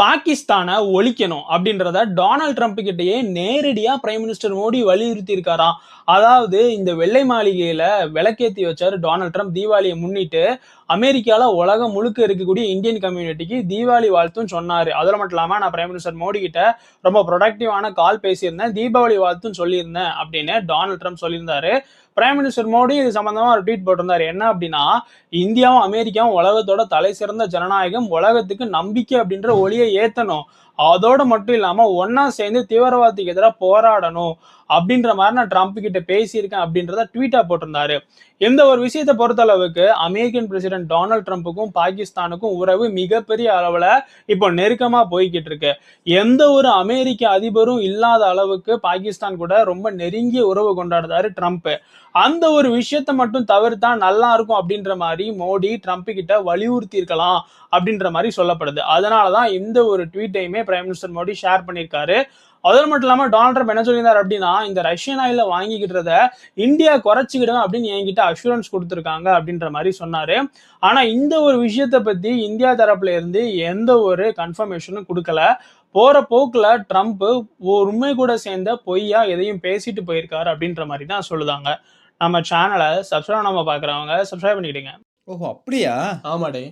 பாகிஸ்தானை ஒழிக்கணும் அப்படின்றத டொனால்ட் ட்ரம்ப் கிட்டேயே நேரடியாக பிரைம் மினிஸ்டர் மோடி வலியுறுத்தி இருக்காராம் அதாவது இந்த வெள்ளை மாளிகையில் விளக்கேத்தி வச்சார் டொனால்ட் ட்ரம்ப். தீபாவளியை முன்னிட்டு அமெரிக்காவில் உலகம் முழுக்க இருக்கக்கூடிய இந்தியன் கம்யூனிட்டிக்கு தீபாவளி வாழ்த்தும் சொன்னார். அதில் மட்டும் இல்லாமல் நான் பிரைம் மினிஸ்டர் மோடி கிட்ட ரொம்ப ப்ரொடக்டிவான கால் பேசியிருந்தேன். தீபாவளி வாழ்த்தும் சொல்லியிருந்தேன் அப்படின்னு டொனால்ட் ட்ரம்ப் சொல்லியிருந்தாரு. பிரைம் மினிஸ்டர் மோடி இது சம்பந்தமாக ஒரு ட்வீட் போட்டிருந்தார். என்ன அப்படின்னா இந்தியாவும் அமெரிக்காவும் உலகத்தோட தலை சிறந்த ஜனநாயகம் உலகத்துக்கு நம்பிக்கை அப்படின்ற ஒளியை ஏத்தணும். அதோட மட்டும் இல்லாமல் ஒன்னா சேர்ந்து தீவிரவாதத்துக்கு எதிராக போராடணும் அப்படின்ற மாதிரி நான் ட்ரம்ப் கிட்ட பேசியிருக்கேன் அப்படின்றத ட்வீட்டாக போட்டிருந்தாரு. இந்த ஒரு விஷயத்தை பொறுத்தளவுக்கு அமெரிக்கன் பிரசிடென்ட் டொனால்ட் ட்ரம்ப்புக்கும் பாகிஸ்தானுக்கும் உறவு மிகப்பெரிய அளவில் இப்போ நெருக்கமாக போய்கிட்டு இருக்கு. எந்த ஒரு அமெரிக்க அதிபரும் இல்லாத அளவுக்கு பாகிஸ்தான் கூட ரொம்ப நெருங்கிய உறவு கொண்டாடுறாரு ட்ரம்ப் அந்த ஒரு விஷயத்தை மட்டும் தவிர்த்தா நல்லா இருக்கும் அப்படின்ற மாதிரி மோடி ட்ரம்ப் கிட்ட வலியுறுத்தி இருக்கலாம் அப்படின்ற மாதிரி சொல்லப்படுது. அதனாலதான் இந்த ஒரு ட்வீட்டையுமே பிரைம் மினிஸ்டர் மோடி ஷேர் பண்ணியிருக்காரு. அதோடு மட்டும் இல்லாம டொனால்ட் ட்ரம்ப் என்ன சொல்லியிருந்தாரு அப்படின்னா இந்த ரஷ்யன் ஆயில வாங்கிக்கிட்டத இந்தியா குறைச்சிக்கிடும் அப்படின்னு என்கிட்ட அஷூரன்ஸ் கொடுத்துருக்காங்க அப்படின்ற மாதிரி சொன்னாரு. ஆனா இந்த ஒரு விஷயத்தை பத்தி இந்தியா தரப்புல இருந்து எந்த ஒரு கன்ஃபர்மேஷனும் கொடுக்கல. போற போக்குல ட்ரம்ப் உண்மை கூட சேர்ந்த பொய்யா எதையும் பேசிட்டு போயிருக்காரு அப்படின்ற மாதிரி தான் சொல்லுதாங்க. நம்ம சேனலை சப்ஸ்கிரைப் நம்ம பாக்குறவங்க சப்ஸ்கிரைப் பண்ணிக்கிடுங்க. ஓஹோ அப்படியா? ஆமாடே.